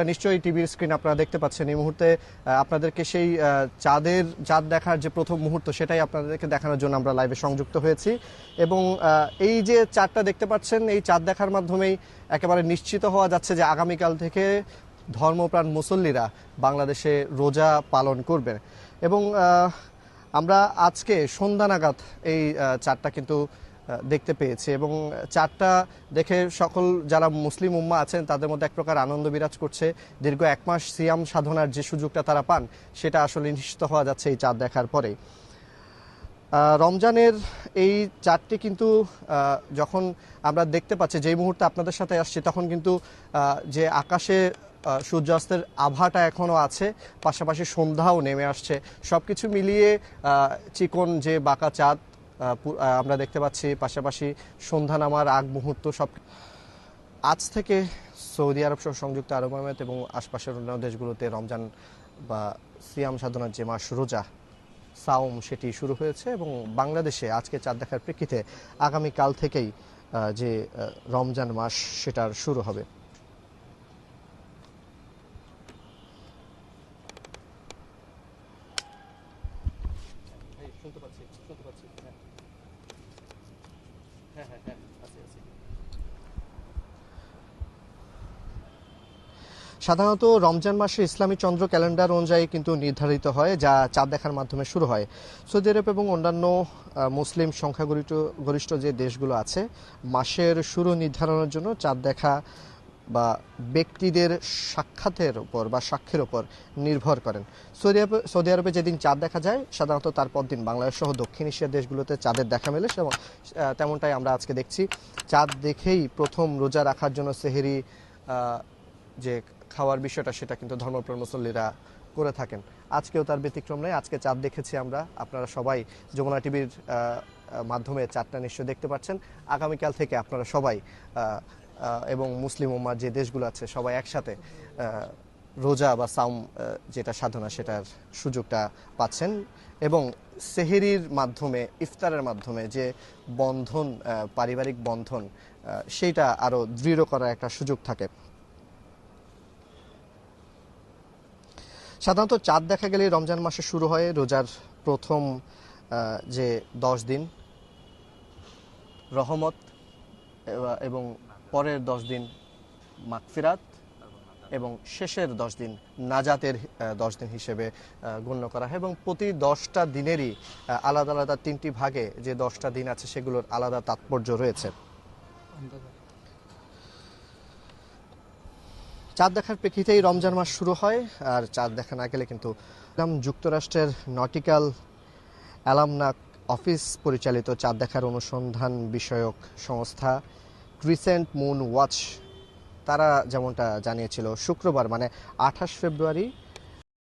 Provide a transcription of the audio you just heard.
তা নিশ্চয়ই টিভির স্ক্রিন আপনারা দেখতে পাচ্ছেন। এই মুহূর্তে আপনাদেরকে সেই চাঁদের, চাঁদ দেখার যে প্রথম মুহূর্ত সেটাই আপনাদেরকে দেখানোর জন্য আমরা লাইভে সংযুক্ত হয়েছি। এবং এই যে চাঁদটা দেখতে পাচ্ছেন, এই চাঁদ দেখার মাধ্যমেই একেবারে নিশ্চিত হওয়া যাচ্ছে যে আগামীকাল থেকে ধর্মপ্রাণ মুসল্লিরা বাংলাদেশে রোজা পালন করবেন। এবং আমরা আজকে সন্ধ্যা নাগাদ এই চাঁদটা কিন্তু দেখতে পেয়েছি এবং চারটা দেখে সকল যারা মুসলিম উম্মা আছেন, তাদের মধ্যে এক প্রকার আনন্দ বিরাজ করছে। দীর্ঘ এক মাস সিয়াম সাধনার যে সুযোগটা তারা পান, সেটা আসলে নিশ্চিত হওয়া যাচ্ছে এই চাঁদ দেখার পরে। রমজানের এই চারটি কিন্তু যখন আমরা দেখতে পাচ্ছি, যেই মুহূর্তে আপনাদের সাথে আসছি, তখন কিন্তু যে আকাশে সূর্যাস্তের আভাটা এখনও আছে, পাশাপাশি সন্ধ্যাও নেমে আসছে। সব কিছু মিলিয়ে চিকন যে বাঁকা চাঁদ আমরা দেখতে পাচ্ছি পাশাপাশি সন্ধ্যা নামার আগ মুহূর্ত সব আজ থেকে সৌদি আরব সহ সংযুক্ত আরব আমিরাত এবং আশপাশের অন্যান্য দেশগুলোতে রমজান বা সিয়াম সাধনার যে মাস রোজা, সাওম সেটি শুরু হয়েছে এবং বাংলাদেশে আজকে চাঁদ দেখার প্রেক্ষিতে আগামীকাল থেকেই যে রমজান মাস সেটার শুরু হবে। শুনতে পাচ্ছি শুনতে পাচ্ছি। হ্যাঁ। হ্যাঁ হ্যাঁ আছি আছি। সাধারণত রমজান মাসে ইসলামী চন্দ্র ক্যালেন্ডার অনুযায়ী কিন্তু নির্ধারিত হয়, যা চাঁদ দেখার মাধ্যমে শুরু হয়। সৌদি আরব এবং অন্যান্য মুসলিম সংখ্যাগরিষ্ঠ, গরিষ্ঠ যে দেশগুলো আছে, মাসের শুরু নির্ধারণের জন্য চাঁদ দেখা বা ব্যক্তিদের সাক্ষাতের উপর বা সাক্ষ্যের উপর নির্ভর করেন। সৌদি আরবে সৌদি আরবে যেদিন চাঁদ দেখা যায়, সাধারণত তারপর দিন বাংলাদেশ সহ দক্ষিণ এশিয়ার দেশগুলোতে চাঁদের দেখা মেলে তেমনটাই আমরা আজকে দেখছি। চাঁদ দেখেই প্রথম রোজা রাখার জন্য সেহেরি যে খাওয়ার বিষয়টা সেটা কিন্তু ধর্মপ্রাণ মুসল্লিরা করে থাকেন। আজকেও তার ব্যতিক্রম নেই আজকে চাঁদ দেখেছি আমরা। আপনারা সবাই যমুনা টিভির মাধ্যমে চাঁদটা নিশ্চয় দেখতে পাচ্ছেন। আগামীকাল থেকে আপনারা সবাই এবং মুসলিম উম্মার যে দেশগুলো আছে সবাই একসাথে রোজা বা সাউম যেটা সাধনা সেটার সুযোগটা পাচ্ছেন। এবং সেহেরির মাধ্যমে, ইফতারের মাধ্যমে যে বন্ধন পারিবারিক বন্ধন সেইটা আরও দৃঢ় করার একটা সুযোগ থাকে। সাধারণত চাঁদ দেখা গেলে রমজান মাসে শুরু হয় রোজার প্রথম যে দশ দিন। রহমত এবং পরের দশ দিন মাগফিরাত এবং শেষের দশ দিন নাজাতের দশ দিন হিসেবে গণ্য করা হয় এবং প্রতি দশটা দিনেরই আলাদা আলাদা তিনটি ভাগে যে দশটা দিন আছে সেগুলোর আলাদা তাৎপর্য রয়েছে। চাঁদ দেখার প্রেক্ষিতেই রমজান মাস শুরু হয়, আর চাঁদ দেখা না গেলে কিন্তু যুক্তরাষ্ট্রের নটিক্যাল অ্যালামনাক অফিস পরিচালিত চাঁদ দেখার অনুসন্ধান বিষয়ক সংস্থা ক্রিসেন্ট মুন ওয়াচ তারা যেমনটা জানিয়েছিল শুক্রবার মানে আঠাশ ফেব্রুয়ারি